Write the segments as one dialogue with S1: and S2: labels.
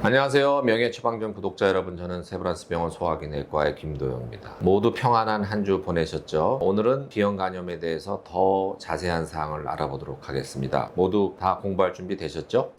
S1: 안녕하세요. 명예 처방전 구독자 여러분. 저는 세브란스 병원 소화기내과의 김도영입니다. 모두 평안한 한 주 보내셨죠? 오늘은 비형 간염에 대해서 더 자세한 사항을 알아보도록 하겠습니다. 모두 다 공부할 준비 되셨죠?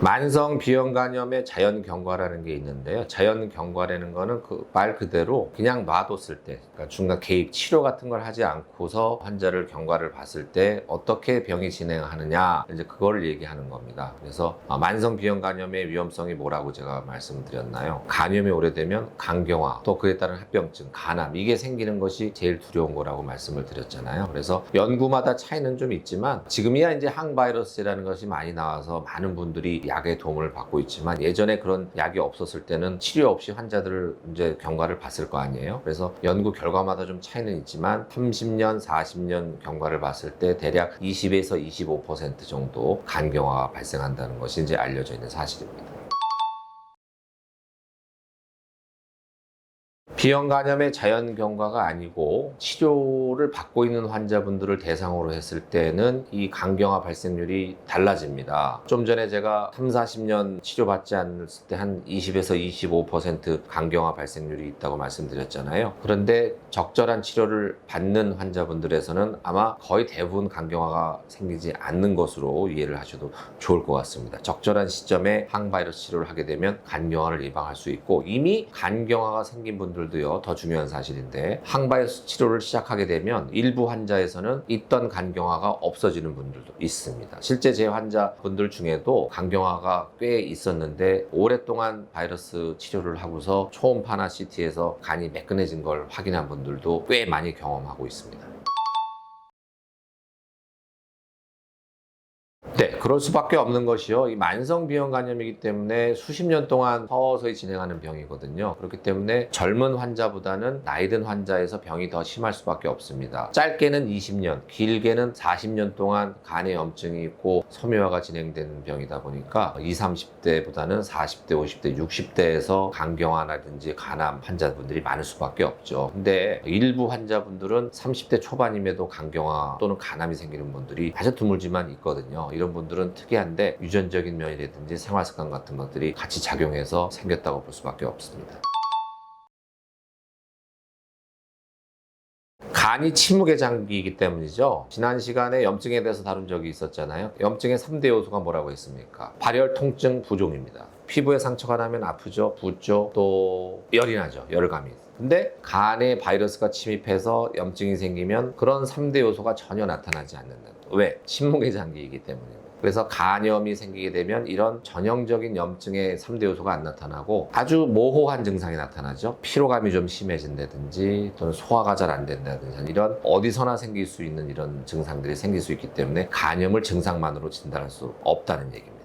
S1: 만성 비형 간염의 자연 경과라는 게 있는데요. 자연 경과라는 거는 그 말 그대로 그냥 놔뒀을 때, 그러니까 중간 개입 치료 같은 걸 하지 않고서 환자를 경과를 봤을 때 어떻게 병이 진행하느냐, 이제 그걸 얘기하는 겁니다. 그래서 아, 만성 비형 간염의 위험성이 뭐라고 제가 말씀드렸나요? 간염이 오래되면 간경화, 또 그에 따른 합병증, 간암 이게 생기는 것이 제일 두려운 거라고 말씀을 드렸잖아요. 그래서 연구마다 차이는 좀 있지만 지금이야 이제 항바이러스라는 것이 많이 나와서 많은 분들이 약의 도움을 받고 있지만 예전에 그런 약이 없었을 때는 치료 없이 환자들을 이제 경과를 봤을 거 아니에요. 그래서 연구 결과마다 좀 차이는 있지만 30년, 40년 경과를 봤을 때 대략 20에서 25% 정도 간경화가 발생한다는 것이 이제 알려져 있는 사실입니다. 비형 간염의 자연 경과가 아니고 치료를 받고 있는 환자분들을 대상으로 했을 때는 이 간경화 발생률이 달라집니다. 좀 전에 제가 3, 40년 치료받지 않았을 때 한 20에서 25% 간경화 발생률이 있다고 말씀드렸잖아요. 그런데 적절한 치료를 받는 환자분들에서는 아마 거의 대부분 간경화가 생기지 않는 것으로 이해를 하셔도 좋을 것 같습니다. 적절한 시점에 항바이러스 치료를 하게 되면 간경화를 예방할 수 있고 이미 간경화가 생긴 분들 도요 더 중요한 사실인데 항바이러스 치료를 시작하게 되면 일부 환자에서는 있던 간경화가 없어지는 분들도 있습니다. 실제 제 환자분들 중에도 간경화가 꽤 있었는데 오랫동안 바이러스 치료를 하고서 초음파나 CT에서 간이 매끈해진 걸 확인한 분들도 꽤 많이 경험하고 있습니다. 네, 그럴 수밖에 없는 것이요. 이 만성 비형 간염이기 때문에 수십 년 동안 서서히 진행하는 병이거든요. 그렇기 때문에 젊은 환자보다는 나이든 환자에서 병이 더 심할 수밖에 없습니다. 짧게는 20년, 길게는 40년 동안 간에 염증이 있고 섬유화가 진행되는 병이다 보니까 20, 30대보다는 40대, 50대, 60대에서 간경화라든지 간암 환자분들이 많을 수밖에 없죠. 근데 일부 환자분들은 30대 초반임에도 간경화 또는 간암이 생기는 분들이 아주 드물지만 있거든요. 이런 분들은 특이한데 유전적인 면이라든지 생활 습관 같은 것들이 같이 작용해서 생겼다고 볼 수밖에 없습니다. 간이 침묵의 장기이기 때문이죠. 지난 시간에 염증에 대해서 다룬 적이 있었잖아요. 염증의 3대 요소가 뭐라고 했습니까? 발열, 통증, 부종입니다. 피부에 상처가 나면 아프죠, 붓죠, 또 열이 나죠, 열감이. 근데 간에 바이러스가 침입해서 염증이 생기면 그런 3대 요소가 전혀 나타나지 않는다. 왜? 침묵의 장기이기 때문입니다. 그래서 간염이 생기게 되면 이런 전형적인 염증의 3대 요소가 안 나타나고 아주 모호한 증상이 나타나죠. 피로감이 좀 심해진다든지 또는 소화가 잘 안 된다든지 이런 어디서나 생길 수 있는 이런 증상들이 생길 수 있기 때문에 간염을 증상만으로 진단할 수 없다는 얘기입니다.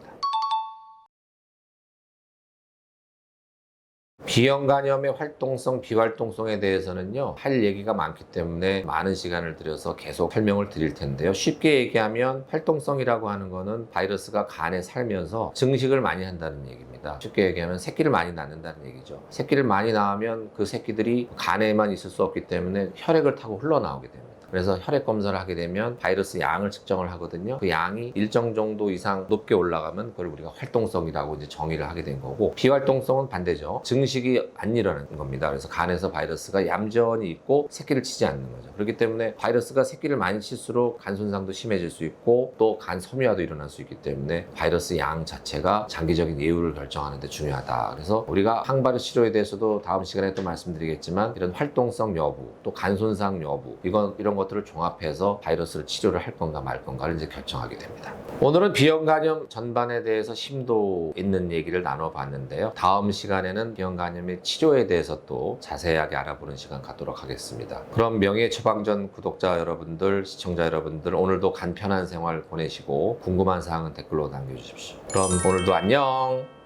S1: 비형 간염의 활동성, 비활동성에 대해서는요, 할 얘기가 많기 때문에 많은 시간을 들여서 계속 설명을 드릴 텐데요. 쉽게 얘기하면 활동성이라고 하는 거는 바이러스가 간에 살면서 증식을 많이 한다는 얘기입니다. 쉽게 얘기하면 새끼를 많이 낳는다는 얘기죠. 새끼를 많이 낳으면 그 새끼들이 간에만 있을 수 없기 때문에 혈액을 타고 흘러나오게 됩니다. 그래서 혈액 검사를 하게 되면 바이러스 양을 측정을 하거든요. 그 양이 일정 정도 이상 높게 올라가면 그걸 우리가 활동성이라고 이제 정의를 하게 된 거고 비활동성은 반대죠. 증식이 안 일어나는 겁니다. 그래서 간에서 바이러스가 얌전히 있고 새끼를 치지 않는 거죠. 그렇기 때문에 바이러스가 새끼를 많이 칠수록 간 손상도 심해질 수 있고 또 간 섬유화도 일어날 수 있기 때문에 바이러스 양 자체가 장기적인 예후를 결정하는 데 중요하다. 그래서 우리가 항바이러스 치료에 대해서도 다음 시간에 또 말씀드리겠지만 이런 활동성 여부 또 간 손상 여부 이건 이런 것들을 종합해서 바이러스를 치료를 할 건가 말 건가를 이제 결정하게 됩니다. 오늘은 비형 간염 전반에 대해서 심도 있는 얘기를 나눠봤는데요. 다음 시간에는 비형 간염의 치료에 대해서 또 자세하게 알아보는 시간 갖도록 하겠습니다. 그럼 명예 처방전 구독자 여러분들, 시청자 여러분들 오늘도 간편한 생활 보내시고 궁금한 사항은 댓글로 남겨주십시오. 그럼 오늘도 안녕.